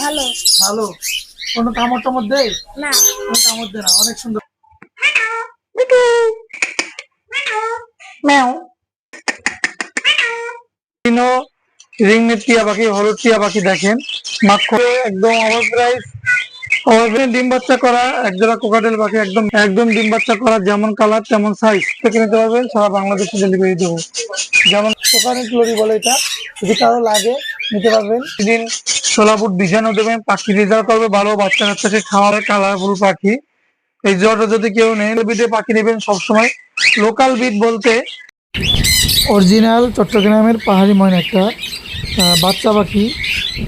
ভালো। ভালো। কোনো কামড় টামড় দেয়? না। কোনো কামড় দেয় না। অনেক সুন্দর। ম্যাও টিয়া পাখি হলুদ টিয়া পাখি দেখেন। মাখন একদম প্রাইস অভাবে ডিম বাচ্চা করা একজোড়া কোকাটেল পাখি একদম একদম ডিম বাচ্চা করা যেমন কালার তেমন সাইজ থেকে নিতে পারবেন সারা বাংলাদেশে ডেলিভারি দেবো। যেমন কোকাটেল লরি বলে এটা যদি কারও লাগে নিতে পারবেন। দিন ষোলা ফুট বিছানো দেবেন পাখি রেজাল্ট করবে ভালো বাচ্চা কাচ্চাকে খাওয়াবে কালারফুল পাখি। এই জ্বরটা যদি কেউ নেই বিটে পাখি নেবেন সবসময়। লোকাল বিট বলতে অরিজিনাল চট্টগ্রামের পাহাড়ি ময়না একটা বাচ্চা পাখি।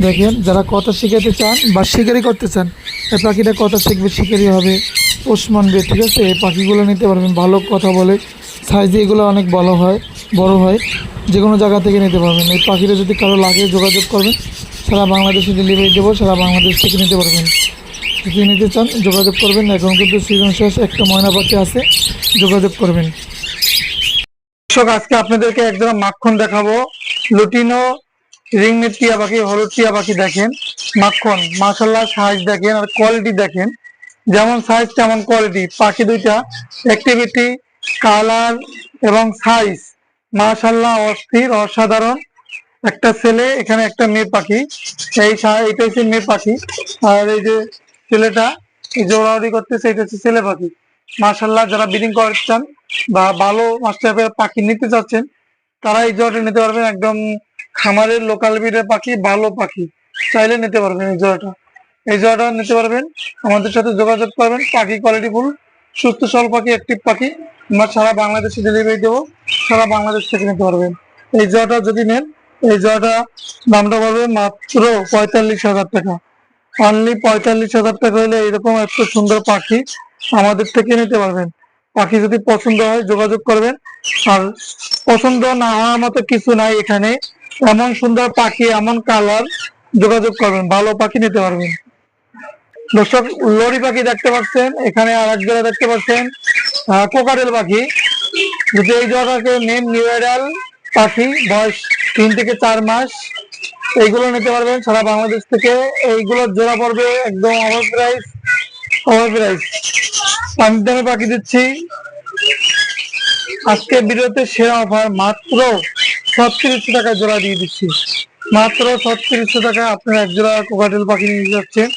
দেখেন যারা কথা শিখাতে চান বা শিকারি করতে চান এই পাখিটা কথা শিখবে শিকারি হবে পোষ মানবে ঠিক আছে? এই পাখিগুলো নিতে পারবেন ভালো কথা বলে। সাইজে এগুলো অনেক ভালো হয়, বড় হয় যে কোনো জায়গা থেকে নিতে পারবেন। এই পাখিটা যদি কারও লাগে যোগাযোগ করবেন, সারা বাংলাদেশে ডেলিভারি দেবো, সারা বাংলাদেশ থেকে নিতে পারবেন। যদি নিতে চান, যোগাযোগ করবেন, এখন কিন্তু সিজন শেষ, একটা ময়না পাখি আছে, যোগাযোগ করবেন। দর্শক, আজকে আপনাদেরকে একজোড়া মাখন দেখাবো। লুটিনো রিংনেট টিয়া পাখি, হলুদ টিয়া পাখি দেখেন। মাখন মাসাল্লাহ সাইজ দেখেন আর কোয়ালিটি দেখেন। যেমন সাইজ তেমন কোয়ালিটি পাখি দুইটা অ্যাক্টিভিটি কালার এবং সাইজ মাশাল্লাহ অস্থির, অসাধারণ। একটা ছেলে, এখানে একটা মেয়ে পাখি। এই এটা হচ্ছে মেয়ে পাখি। আর এই যে ছেলেটা, এই জোড়াউড়ি করতেছে, এটা হচ্ছে ছেলে পাখি। মাশাল্লাহ যারা ব্রিডিং করতে চান বা ভালো মাস্টার পাখি নিতে চাচ্ছেন তারা এই জোড়াটা নিতে পারবেন। একদম খামারের লোকাল ব্রিডের পাখি, ভালো পাখি। চাইলে নিতে পারবেন এই জোড়াটা। এই জোড়াটা নিতে পারবেন। আমাদের সাথে যোগাযোগ করবেন। পাখি কোয়ালিটি ফুল সুস্থ সল পাখি অ্যাক্টিভ পাখি। আমরা সারা বাংলাদেশে ডেলিভারি দেবো, সারা বাংলাদেশ থেকে নিতে পারবেন এই জোড়াটা যদি নেন, এই জোড়াটা দামটা পড়বে মাত্র পঁয়তাল্লিশ হাজার টাকা। অনলি পঁয়তাল্লিশ হাজার টাকা হলে এরকম এত সুন্দর পাখি আমাদের থেকে নিতে পারবেন। পাখি যদি পছন্দ হয়, যোগাযোগ করবেন। আর পছন্দ না হওয়ার মতো কিছু নাই এখানে। এমন সুন্দর পাখি, এমন কালার যোগাযোগ করবেন। ভালো পাখি নিতে পারবেন। দর্শক, লরি পাখি দেখতে পাচ্ছেন। এখানে আর এক দেখতে পাচ্ছেন। কোকারেল পাখি। যদি এই জোড়াটাকে নেন নিউ এডাল পাখি, বয়স তিন থেকে চার মাস। এইগুলো নিতে পারবেন সারা বাংলাদেশ থেকে। এইগুলোর জোড়া পড়বে একদম অভাব প্রাইস প্রাইস আমি দামে পাখি দিচ্ছি। আজকে ভিডিওতে সেরা অফার মাত্র ছত্রিশশো টাকা জোড়া দিয়ে দিচ্ছি। মাত্র ছত্রিশশো টাকা আপনার এক জোড়া কোকাটেল পাখি নিয়ে যাচ্ছেন।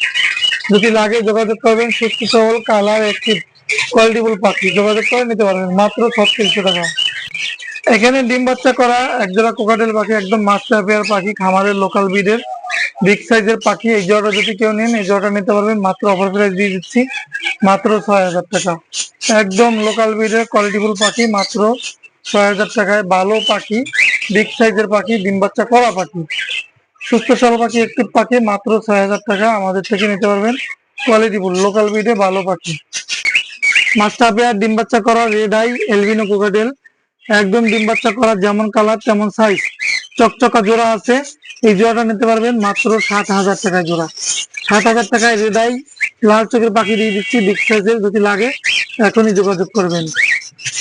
যদি লাগে যোগাযোগ করবেন, সুস্থ সবল, কালার একটি কোয়ালিটিফুল পাখি, যোগাযোগ করে নিতে পারবেন, মাত্র ছত্রিশশো টাকা। এখানে ডিম বাচ্চা করা এক জোড়া কোকাটেল পাখি, একদম মাস্টার পেয়ার পাখি, খামারের লোকাল ব্রিডের বিগ সাইজের পাখি, এই জোড়াটা যদি কেউ নেন, এই জোড়াটা নিতে পারবেন, মাত্র অফার প্রাইস দিয়ে দিচ্ছি, মাত্র ছয় হাজার টাকা। একদম লোকাল ব্রিডের কোয়ালিটিফুল পাখি, মাত্র ছয় হাজার টাকায়। ভালো পাখি বিগ সাইজের পাখি, ডিম বাচ্চা করা পাখি। সুস্থ সবল পাখি, একটি পাখি, মাত্র ছয় হাজার টাকা আমাদের থেকে নিতে পারবেন কোয়ালিটিফুল লোকাল ব্রিডে ভালো পাখি। মাস্টার পেয়ার ডিম বাচ্চা করা রেড আই এলবিনো কোকাটেল একদম ডিম বাচ্চা করা, যেমন কালার তেমন সাইজ চকচকা জোড়া আছে, এই জোড়াটা নিতে পারবেন মাত্র সাত হাজার টাকায় জোড়া। সাত হাজার টাকায় রেড আই লাল চোখের পাখি দিয়ে দিচ্ছি বিগ সাইজের যদি লাগে, এখনই যোগাযোগ করবেন।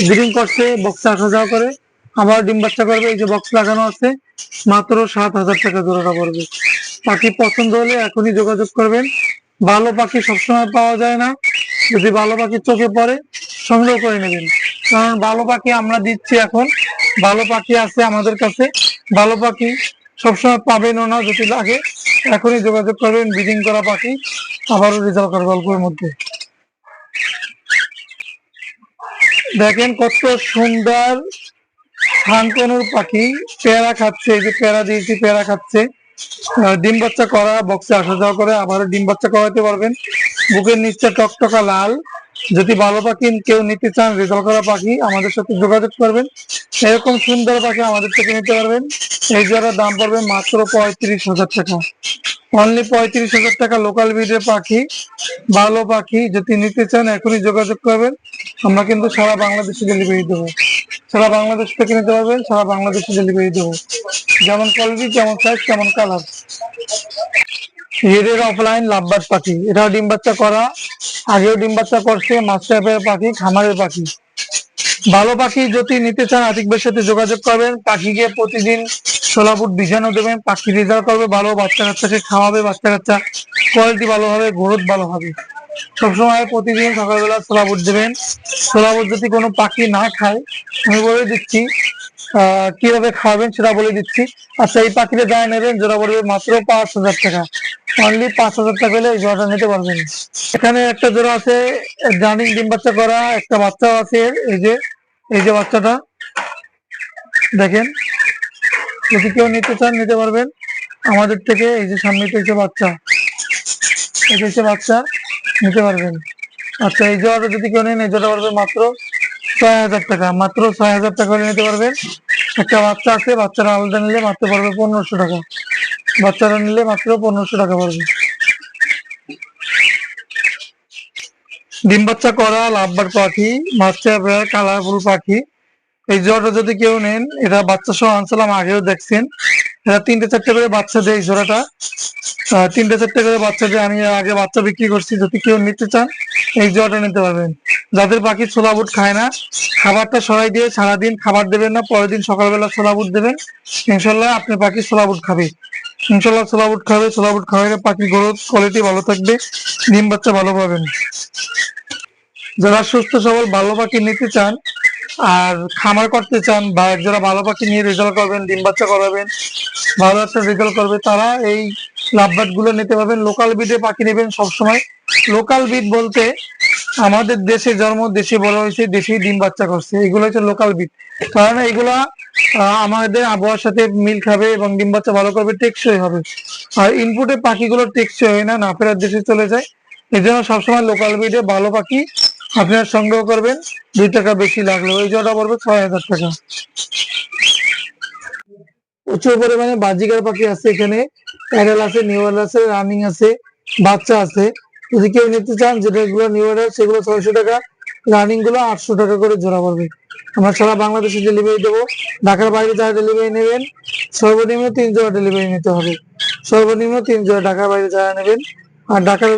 ব্রিডিং করছে বক্সে আসা যাওয়া করে, আবার ডিম বাচ্চা করবে, এই যে বক্স লাগানো আছে, মাত্র সাত হাজার টাকা জোড়াটা পড়বে। পাখি পছন্দ হলে এখনই যোগাযোগ করবেন। ভালো পাখি সবসময় পাওয়া যায় না। যদি ভালো পাখি চোখে পড়ে, সংগ্রহ করে নেবেন। কারণ ভালো পাখি আমরা দিচ্ছি এখন। ভালো পাখি আছে আমাদের কাছে। ভালো পাখি সবসময় পাবেনও না যদি লাগে। এখনই যোগাযোগ করবেন ব্রিডিং করা পাখি। আবারও রেজাল্ট করবে অল্পের মধ্যে। দেখেন কত সুন্দর থানকনুর পাখি। পেয়ারা খাচ্ছে, এই যে পেয়ারা দিয়েছি, পেয়ারা খাচ্ছে। ডিম বাচ্চা করা বক্সে আসা যাওয়া করে, আবারও ডিম বাচ্চা করাতে পারবেন। বুকের নিচে টকটকা লাল। যদি ভালো পাখি কেউ নিতে চান, রেজাল্ট করা পাখি আমাদের সাথে যোগাযোগ করবেন। এরকম সুন্দর পাখি আমাদের থেকে নিতে পারবেন। এই জোড়ার দাম পড়বে মাত্র পঁয়ত্রিশ হাজার টাকা। অনলি পঁয়ত্রিশ হাজার টাকা লোকাল ব্রিডের পাখি। ভালো পাখি, যদি নিতে চান, এখনই যোগাযোগ করবেন। আমরা কিন্তু সারা বাংলাদেশে ডেলিভারি দেবো। সারা বাংলাদেশ থেকে নিতে পারবেন, সারা বাংলাদেশে ডেলিভারি দেবো। যেমন কোয়ালিটি যেমন সাইজ তেমন কালার রেডের অফলাইন লাভবার্ড পাখি। এটাও ডিম বাচ্চা করা, আগেও ডিম বাচ্চা করছে মাস্টার পাখি, খামারের পাখি। ভালো পাখি যদি নিতে চান আতিকবের সাথে যোগাযোগ করবেন। পাখিকে প্রতিদিন ফুট বিছানো দেবেন। পাখি রেজাল্ট করবে, ভালো বাচ্চা কাচ্চাকে খাওয়াবে, বাচ্চা কাচ্চা কোয়ালিটি ভালো হবে গ্রোথ ভালো হবে। সবসময় প্রতিদিন সকালবেলা ছোলা বুট দেবেন। ছোলা বুট যদি কোনো পাখি না খায়, আমি বলে দিচ্ছি কীভাবে খাওয়াবেন সেটা বলে দিচ্ছি। আচ্ছা এই পাখিটা দায় নেবেন জোড়া পড়বে মাত্র পাঁচ হাজার টাকা। অনলি পাঁচ হাজার টাকা হলে জোড়াটা নিতে পারবেন। এখানে একটা জোড়া আছে রানিং ডিম বাচ্চা করা, একটা বাচ্চাও আছে, এই যে এই যে বাচ্চাটা। দেখেন, যদি কেউ নিতে চান, নিতে পারবেন। আমাদের থেকে এই যে সামনে তো বাচ্চা। এটা হচ্ছে বাচ্চা। নিতে পারবেন। আচ্ছা এই জোড়াটা যদি কেউ নেন এই জোড়া পারবে মাত্র ছয় হাজার টাকা। মাত্র ছয় হাজার টাকা নিতে পারবেন। একটা বাচ্চা আছে, বাচ্চারা আলাদা নিলে মাত্র পড়বে পনেরোশো টাকা। বাচ্চারা নিলে মাত্র পনেরোশো টাকা পড়বে। ডিম বাচ্চা করা, লাভবার পাখি মাস্টার কালারফুল পাখি। এই জোড়াটা যদি কেউ নেন, এটা বাচ্চা সহ আনছিলাম, আগেও দেখছেন। তিনটে চারটে করে বাচ্চা দেয় জোড়াটা। তিনটে চারটে করে বাচ্চা দিয়ে। আমি আগে বাচ্চা বিক্রি করছি। যদি কেউ নিতে চান, এই জোড়াটা নিতে পারবেন। যাদের পাখি ছোলা বুট খায় না, খাবারটা সরাই দিয়ে সারাদিন খাবার দেবেন না, পরের দিন সকালবেলা ছোলা বুট দেবেন। ইনশাল্লাহ আপনার পাখি ছোলা বুট খাবে ইনশাল্লাহ ছোলা বুট খাবে। ছোলা বুট খাওয়ালে পাখির গ্রোথ কোয়ালিটি ভালো থাকবে। ডিম বাচ্চা ভালো পাবেন। যারা সুস্থ সবল, ভালো পাখি নিতে চান আর খামার করতে চান বা যারা ভালো পাখি নিয়ে রেজাল্ট করবেন, ডিম বাচ্চা করাবেন ভালো একটা রেজাল্ট করবে। তারা এই লাভবাটগুলো নিতে পারবেন। লোকাল বিডে পাখি নেবেন সবসময়। লোকাল বিড বলতে আমাদের দেশে জন্ম, দেশে বড় হয়েছে, দেশেই ডিম বাচ্চা করছে। এগুলো হচ্ছে লোকাল বিড কারণ এগুলা আমাদের আবহাওয়ার সাথে মিল খাবে এবং ডিম বাচ্চা ভালো করবে, টেকসই হবে। আর ইনপুটে পাখিগুলো টেকসই হয় না না ফেরার দেশে চলে যায়। এই জন্য সবসময় লোকাল বিডে ভালো পাখি আপনারা সংগ্রহ করবেন। দুই টাকা বেশি লাগল ওই জোড়া পড়বে ছয় হাজার টাকা। প্রচুর পরিমাণে বাজিকার পাখি আছে এখানে। প্যারেল আছে নিউয়ার আছে রানিং আছে, বাচ্চা আছে। যদি কেউ নিতে চান যেটাগুলো নিউয়ার সেগুলো ছয়শো টাকা। রানিংগুলো আটশো টাকা করে জোড়া পড়বে। আমরা সারা বাংলাদেশে ডেলিভারি দেবো। ঢাকার বাইরে যারা ডেলিভারি নেবেন, সর্বনিম্ন তিন জোড়া ডেলিভারি নিতে হবে। সর্বনিম্ন তিন জোড়া ঢাকার বাইরে যারা নেবেন, আর ঢাকার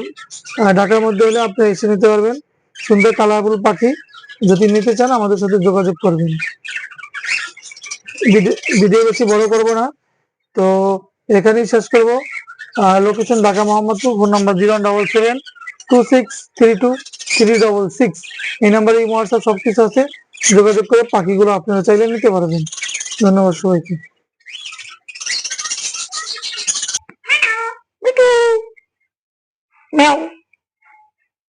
ঢাকার মধ্যে হলে আপনি এসে নিতে পারবেন। সুন্দর কালারফুল পাখি। যদি নিতে চান, আমাদের সাথে যোগাযোগ করবেন। ভিডিও- বেশি বড় করব না। তো এখানেই শেষ করব। Location Dhaka Mohammadpur phone number zero double seven two six three two three double six এই নাম্বারে এই হোয়াটসঅ্যাপ সব কিছু আছে। যোগাযোগ করে পাখিগুলো আপনারা চাইলে নিতে পারবেন। ধন্যবাদ সবাইকে। Meow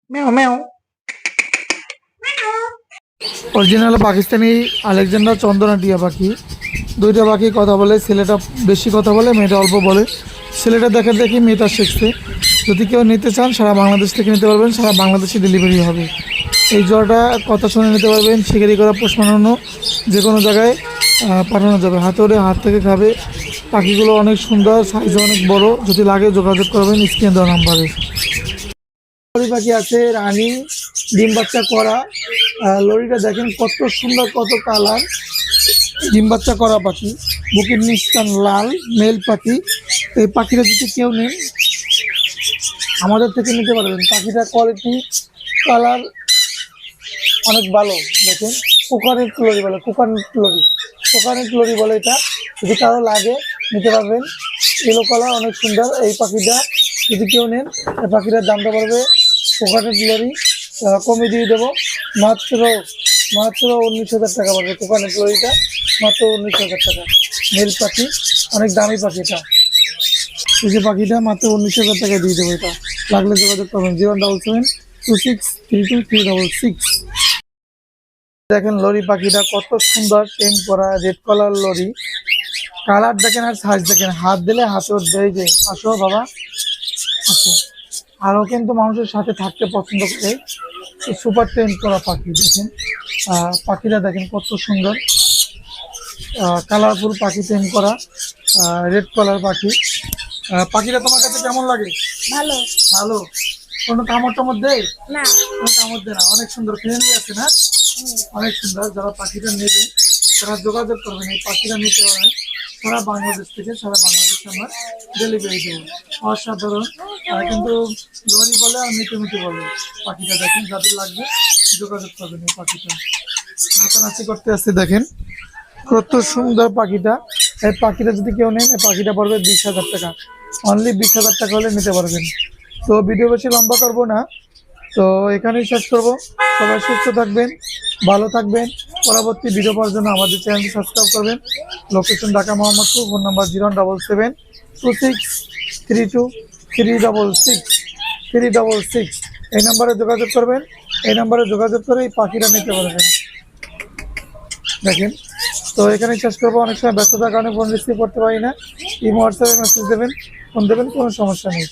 meow meow original Pakistani Alexander চন্দনা টিয়া পাখি। দুইটা পাখি কথা বলে, ছেলেটা বেশি কথা বলে, মেয়েটা অল্প বলে। ছেলেটা দেখে দেখি মেয়েটা শিখছে। যদি কেউ নিতে চান, সারা বাংলাদেশ থেকে নিতে পারবেন, সারা বাংলাদেশে ডেলিভারি হবে। এই জলটা কথা শুনে নিতে পারবেন, শিকারি করা, পোষ মানানো যে কোনো জায়গায় পাঠানো যাবে। হাতে ওরে হাত থেকে খাবে। পাখিগুলো অনেক সুন্দর সাইজ অনেক বড়। যদি লাগে যোগাযোগ করবেন, স্ক্রিনে দেওয়া নাম্বারে। পাখি আছে রানী ডিম বাচ্চা করা। লরিটা দেখেন কত সুন্দর, কত কালার। ডিম বাচ্চা করা পাখি। বুকের নিস্তান লাল, মেল পাখি। এই পাখিটা যদি কেউ নেন আমাদের থেকে নিতে পারবেন। পাখিটার কোয়ালিটি কালার অনেক ভালো, দেখেন। কোকানেট লরি বলে, কোকানেট লরি। কোকানেট লরি বলে এটা। যদি কারও লাগে, নিতে পারবেন। ইয়েলো কালার অনেক সুন্দর। এই পাখিটা যদি কেউ নেন, এই পাখিটার দামটা পড়বে কোকানেট লরি কমে দিয়ে দেবো। মাত্র মাত্র উনিশ হাজার টাকা পড়বে কোকানেট লরিটা মাত্র উনিশ হাজার টাকা। মেল পাখি, অনেক দামি পাখি এটা। এই যে পাখিটা, মাত্র উনিশ হাজার টাকা দিয়ে দেবো এটা। লাগলে যোগাযোগ করবেন, zero double seven two six three two three double six. দেখেন লরি পাখিটা কত সুন্দর টেন করা রেড কালার লরি। কালার দেখেন আর সাইজ দেখেন। হাত দিলে হাতে উঠবে। এই যে, আসো বাবা। আসো। আরও কিন্তু মানুষের সাথে থাকতে পছন্দ করে। সুপার ট্রেন করা পাখি দেখেন। পাখিরা দেখেন কত সুন্দর। কালারফুল পাখি ট্রেন করা রেড কালার পাখি। পাখিরা তোমার কাছে কেমন লাগে? ভালো। ভালো? কোনো কামড় টামড় দেয়? না। কোনো কামড় দেয় না। অনেক সুন্দর ফ্রেন্ডলি আছে না? অনেক সুন্দর। যারা পাখিটা নেবে তারা যোগাযোগ করবেন। এই পাখিটা নিতে পারেন। সারা বাংলাদেশ থেকে সারা বাংলাদেশে আমরা ডেলিভারি দেবো। অসাধারণ। তারা কিন্তু লরি বলে আর মিটে মিটে বলে। পাখিটা দেখেন যাদের লাগবে যোগাযোগ করবেন এই পাখিটা। নাচানাচি করতে আসছে দেখেন। কত সুন্দর পাখিটা। এই পাখিটা যদি কেউ নেন এই পাখিটা পড়বে বিশ হাজার টাকা। অনলি বিশ হাজার টাকা হলে নিতে পারবেন। তো ভিডিও বেশি লম্বা করব না। তো এখানেই শেষ করব। সবাই সুস্থ থাকবেন ভালো থাকবেন। পরবর্তী ভিডিও পাওয়ার জন্য আমাদের চ্যানেলটি সাবস্ক্রাইব করবেন। Location Dhaka Mohammadpur phone number zero double seven two six three two three double six three six এই নাম্বারে যোগাযোগ করবেন। এই নাম্বারে যোগাযোগ করে এই পাখিটা নিতে পারবেন। দেখেন, তো এখানে শেষ করব। অনেক সময় ব্যস্ততার কারণে ফোন রিসিভ করতে পারি না। ইমো হোয়াটসঅ্যাপে মেসেজ দেবেন ফোন দেবেন, কোনো সমস্যা নেই।